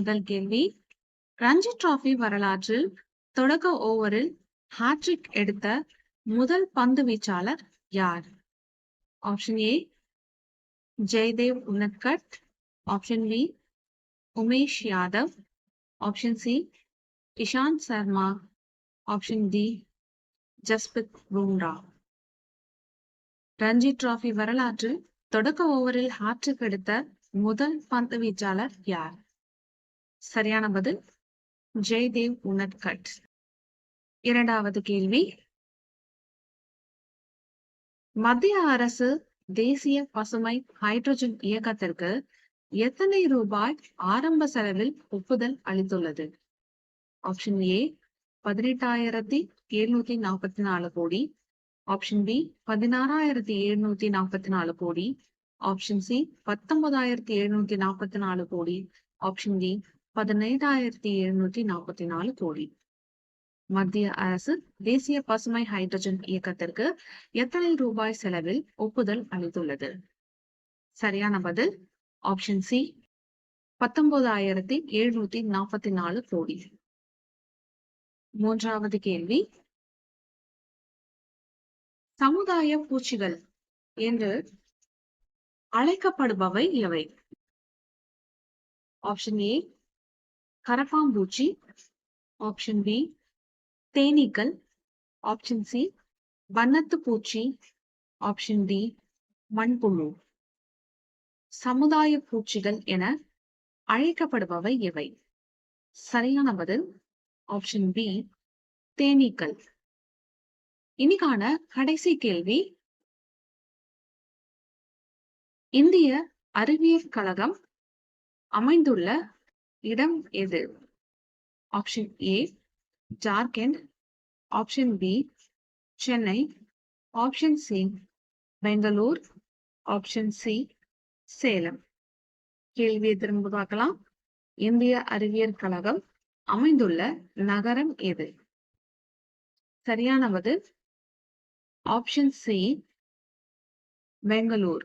முதல் கேள்வி. ரஞ்சி டிராஃபி வரலாற்றில் தொடக்க ஓவரில் ஹாட்ரிக் எடுத்த முதல் பந்து வீச்சாளர் யார்? Option A Jaydev Unadkat option B Umesh Yadav. Option C Ishant Sharma. Option D Jasprit Bumrah. Ranji trophy வரலாற்றில் தொடக்க ஓவரில் ஹாட்ரிக் எடுத்த முதல் பந்து வீச்சாளர் யார்? சரியான பதில் ஜெய்தேவ் உனத்கட் இரண்டாவது கேள்வி மத்திய அரசு தேசிய பசுமை ஹைட்ரஜன் இயக்கத்திற்கு எத்தனை ரூபாய் ஆரம்ப செலவில் ஒப்புதல் அளித்துள்ளது? ஆப்ஷன் ஏ பதினெட்டாயிரத்தி எழுநூத்தி நாற்பத்தி நாலு கோடி. ஆப்ஷன் பி பதினாறாயிரத்தி எழுநூத்தி நாற்பத்தி நாலு கோடி. ஆப்ஷன் சி பத்தொன்பதாயிரத்தி எழுநூத்தி நாற்பத்தி நாலு கோடி. ஆப்ஷன் டி பதினைந்தாயிரத்தி எழுநூத்தி நாற்பத்தி நாலு கோடி. மத்திய அரசு தேசிய பசுமை ஹைட்ரஜன் இயக்கத்திற்கு எத்தனை ரூபாய் செலவில் ஒப்புதல் அளித்துள்ளது? சரியான பதில் ஆப்ஷன் சி பத்தொன்பதாயிரத்தி எழுநூத்தி நாற்பத்தி நாலு கோடி. மூன்றாவது கேள்வி சமுதாய பூச்சிகள் என்று அழைக்கப்படுபவை எவை? ஆப்ஷன் ஏ கரப்பாம்பூச்சி ஆப்ஷன் பி தேனீக்கள் ஆப்ஷன் சி வண்ணத்து பூச்சி ஆப்ஷன் டி மண்புழு. சமுதாய பூச்சிகள் என அழைக்கப்படுபவை எவை சரியான பதில் ஆப்ஷன் பி தேனீக்கள். இனிக்கான கடைசி கேள்வி. இந்திய அறிவியல் கழகம் அமைந்துள்ள இடம் எது? Option A Jharkhand option B Chennai option C Bangalore option C Salem கேள்வியை திரும்ப பார்க்கலாம். இந்திய அறிவியல் கழகம் அமைந்துள்ள நகரம் எது? சரியான பதில் ஆப்ஷன் சி பெங்களூர்